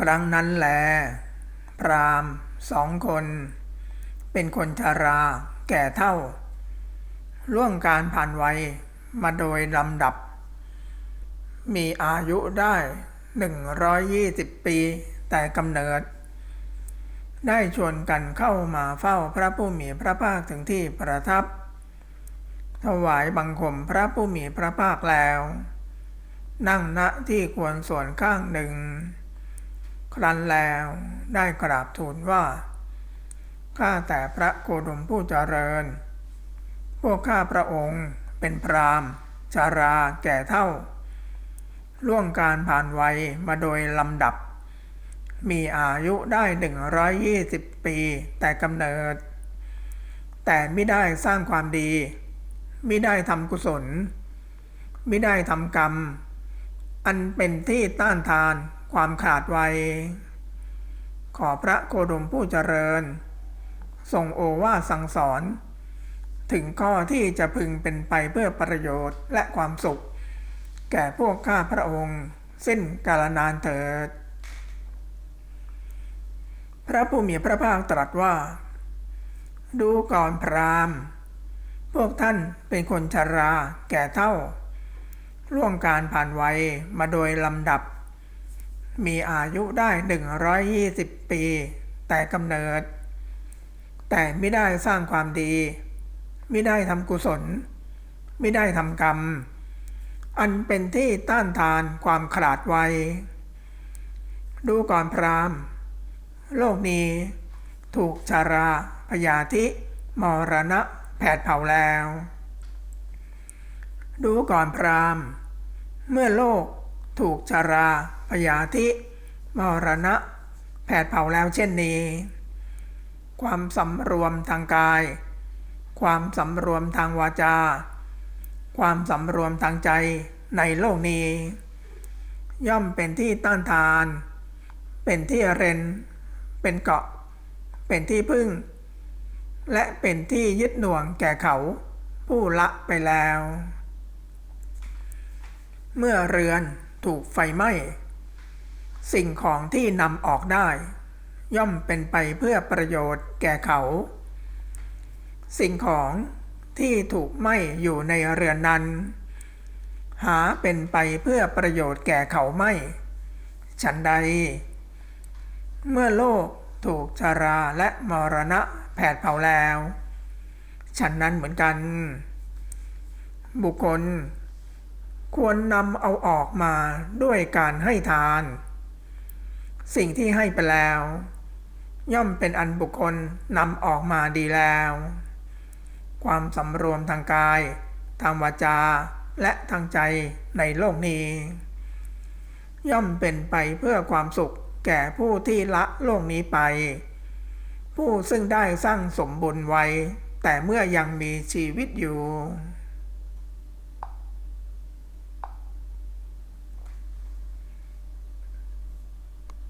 ครั้งนั้นแล พรามสองคน เป็นคนชาราแก่เท่า ล่วงการผ่านวัยมาโดยลำดับ มีอายุได้หนึ่งร้อยยี่สิบปีแต่กำเนิด ได้ชวนกันเข้ามาเฝ้าพระผู้มีพระภาคถึงที่ประทับ ถวายบังคมพระผู้มีพระภาคแล้ว นั่งณที่ควรส่วนข้างหนึ่ง ครั้นแล้วได้กราบทูลว่า ข้าแต่พระโคดมผู้เจริญ พวกข้าพระองค์เป็นพรามชาราแก่เท่า ล่วงการผ่านวัยมาโดยลำดับ มีอายุได้หนึ่งร้อยยี่สิบปีแต่กำเนิด แต่ไม่ได้สร้างความดี ไม่ได้ทำกุศล ไม่ได้ทำกรรม อันเป็นที่ต้านทาน ความขาดวัย ขอพระโคดมผู้เจริญ ทรงโอวาสั่งสอน ถึงข้อที่จะพึงเป็นไปเพื่อประโยชน์และความสุข แก่พวกข้าพระองค์สิ้นกาลนานเถิด พระผู้มีพระภาคตรัสว่า ดูก่อนพราหม์พวกท่านเป็นคนชราแก่เท่าล่วงการผ่านวัยมาโดยลำดับ มีอายุได้หนึ่งร้อยยี่สิบปี แต่กำเนิด แต่ไม่ได้สร้างความดี ไม่ได้ทำกุศล ไม่ได้ทำกรรม อันเป็นที่ต้านทานความขลาดวัยดูก่อนพรามโลกนี้ ถูกชาราพยาธิมรณะแผดเผาแล้ว ดูก่อนพรามเมื่อโลก ถูกชารา พยาธิมรณะ แผดเผาแล้วเช่นนี้ ความสำรวมทางกาย ความสำรวมทางวาจา ความสำรวมทางใจในโลกนี้ ย่อมเป็นที่ต้านทาน เป็นที่เรน เป็นเกาะ เป็นที่พึ่ง และเป็นที่ยึดหน่วงแก่เขาผู้ละไปแล้ว เมื่อเรือน ถูกไฟไหม้ สิ่งของที่นำออกได้ ย่อมเป็นไปเพื่อประโยชน์แก่เขา สิ่งของที่ถูกไหม้อยู่ในเรือนนั้น หาเป็นไปเพื่อประโยชน์แก่เขาไม่ ฉันใด เมื่อโลกถูกชาราและมรณะแผดเผาแล้ว ฉันนั้นเหมือนกัน บุคคล ควรนำเอาออกมาด้วยการให้ทาน สิ่งที่ให้ไปแล้ว ย่อมเป็นอันบุคคลนำออกมาดีแล้ว ความสำรวมทางกาย ทางวาจาและทางใจในโลกนี้ ย่อมเป็นไปเพื่อความสุขแก่ผู้ที่ละโลกนี้ไป ผู้ซึ่งได้สร้างสมบุญไว้ แต่เมื่อยังมีชีวิตอยู่